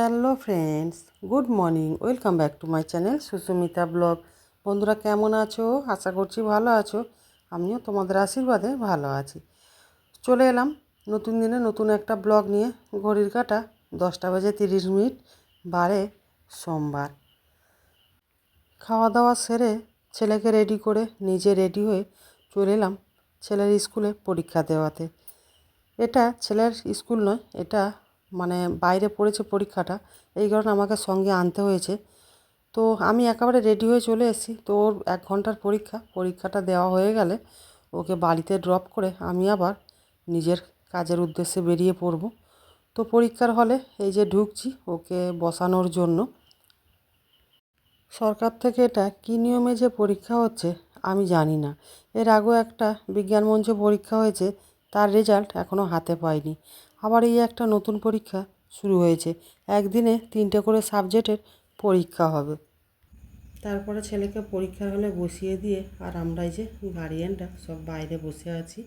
Hello friends, good morning, welcome back to my channel Susmita blog. বন্ধুরা কেমন আছো? আশা করছি ভালো আছো, আমিও তোমাদের আশীর্বাদে ভালো আছি। চলে এলাম নতুন দিনে নতুন একটা ব্লগ নিয়ে, ঘড়ির কাটা দশটা বাজে তিরিশ মিনিট বারে সোমবার। খাওয়া দাওয়া সেরে ছেলেকে রেডি করে নিজে রেডি হয়ে চলে এলাম ছেলের স্কুলে পরীক্ষা দেওয়াতে। এটা ছেলের স্কুল নয়, এটা মানে বাইরে পড়েছে পরীক্ষাটা, এই কারণে আমাকে সঙ্গে আনতে হয়েছে। তো আমি একেবারে রেডি হয়ে চলে এসেছি। তো ওর এক ঘণ্টার পরীক্ষা, পরীক্ষাটা দেওয়া হয়ে গেলে ওকে বাড়িতে ড্রপ করে আমি আবার নিজের কাজের উদ্দেশ্যে বেরিয়ে পড়ব। তো পরীক্ষার হলে এই যে ঢুকছি ওকে বসানোর জন্য। সরকার থেকে এটা কী নিয়মে যে পরীক্ষা হচ্ছে আমি জানি না। এর আগেও একটা বিজ্ঞান মঞ্চে পরীক্ষা হয়েছে, তার রেজাল্ট এখনও হাতে পাইনি। আবার এই একটা নতুন পরীক্ষা শুরু হয়েছে। একদিনে তিনটে করে সাবজেক্টের পরীক্ষা হবে। তারপরে ছেলেকে পরীক্ষার হলে বসিয়ে দিয়ে আর আমরা এই যে গার্ডিয়ানরা সব বাইরে বসে আছি।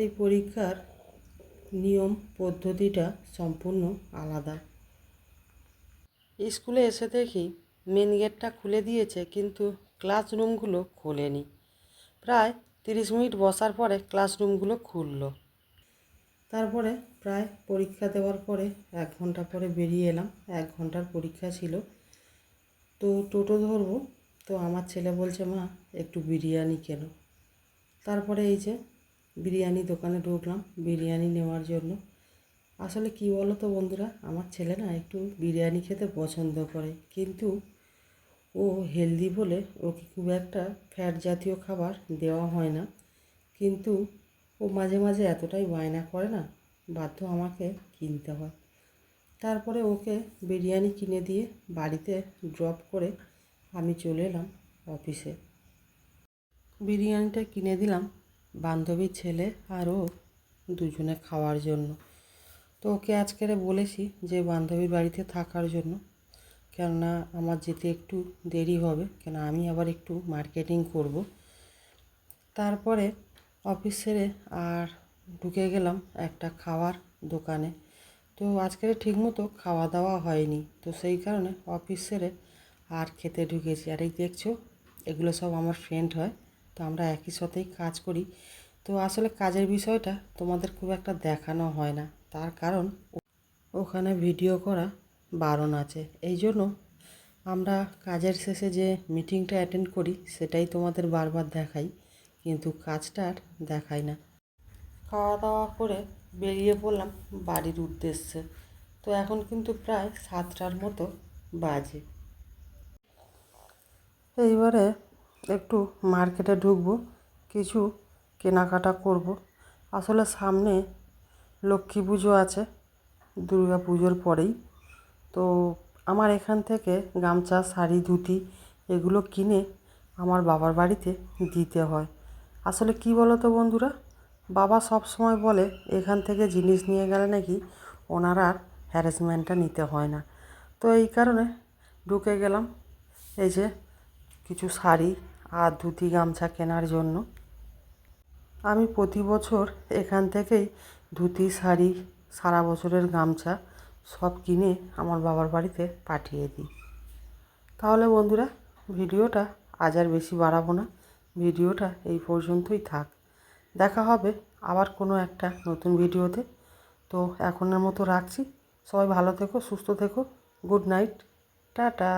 এই পরীক্ষার নিয়ম, পদ্ধতিটা সম্পূর্ণ আলাদা। স্কুলে এসে দেখি মেন গেটটা খুলে দিয়েছে, কিন্তু ক্লাসরুমগুলো খোলেনি। প্রায় তিরিশ মিনিট বসার পরে ক্লাসরুমগুলো খুললো। তারপরে প্রায় পরীক্ষা দেওয়ার পরে এক ঘণ্টা পরে বেরিয়ে এলাম। এক ঘণ্টার পরীক্ষা ছিল। তো টোটো ধরবো। তো আমার ছেলে বলছে, মা, একটু বিরিয়ানি কেন? তারপরে এই যে বিরিয়ানি দোকানে ঢুকলাম। বিরিয়ানি নেওয়ার জন্য। আসলে কি বলো তো বন্ধুরা, আমার ছেলে না একটু বিরিয়ানি খেতে পছন্দ করে। কিন্তু ও হেলদি বলে ওকে খুব একটা ফ্যাট জাতীয় খাবার দেওয়া হয় না। কিন্তু ও মাঝে মাঝে এতটাই বায়না করে না, বাধ্য আমাকে কিনতে হয়। তারপরে ওকে বিরিয়ানি কিনে দিয়ে বাড়িতে ড্রপ করে আমি চলে এলাম অফিসে বিরিয়ানিটা কিনে দিলাম বান্ধবীর ছেলে আর ও দুজনে খাওয়ার জন্য। তো ওকে আজকেরে বলেছি যে বান্ধবীর বাড়িতে থাকার জন্য, কেননা আমার যেতে একটু দেরি হবে, কেন আমি আবার একটু মার্কেটিং করব। তারপরে অফিস সেরে আর ঢুকে গেলাম একটা খাওয়ার দোকানে। তো আজকের ঠিকমতো খাওয়া দাওয়া হয়নি। তো সেই কারণে অফিস সেরে আর খেতে ঢুকেছি। আর এই দেখছ, এগুলো সব আমার ফ্রেন্ড হয়, তো আমরা একই সাথেই কাজ করি। তো আসলে কাজের বিষয়টা তোমাদের খুব একটা দেখানো হয় না। তার কারণ ওখানে ভিডিও করা বারণ আছে। এই জন্য আমরা কাজের শেষে যে মিটিংটা অ্যাটেন্ড করি, সেটাই তোমাদের বারবার দেখাই। কিন্তু কাজটা আর দেখাই না। খাওয়া দাওয়া করে বেরিয়ে পড়লাম বাড়ির উদ্দেশ্যে। তো এখন কিন্তু প্রায় সাতটার মতো বাজে। এইবারে একটু মার্কেটে ঢুকবো, কিছু কেনাকাটা করব। আসলে সামনে লক্ষ্মী পুজো আছে, দুর্গা পুজোর পরেই। তো আমার এখান থেকে গামছা, শাড়ি, ধুতি এগুলো কিনে আমার বাবার বাড়িতে দিতে হয়। আসলে কি বলো তো বন্ধুরা? বাবা সব সময় বলে, এখান থেকে জিনিস নিয়ে গেলে নাকি ওনার আর হ্যারাসমেন্টটা নিতে হয় না। তো এই কারণে ঢুকে গেলাম এই যে কিছু শাড়ি আর ধুতি গামছা কেনার জন্য। আমি প্রতি বছর এখান থেকেই ধুতি, শাড়ি, সারা বছরের গামছা সব কিনে আমার বাবার বাড়িতে পাঠিয়ে দিই। তাহলে বন্ধুরা, ভিডিওটা আজ আর বেশি বাড়াবো না। ভিডিওটা এই পর্যন্তই থাক। দেখা হবে আবার কোনো একটা নতুন ভিডিওতে। তো এখনের মতো রাখছি। সবাই ভালো থেকো, সুস্থ থেকো। Good night. টাটা।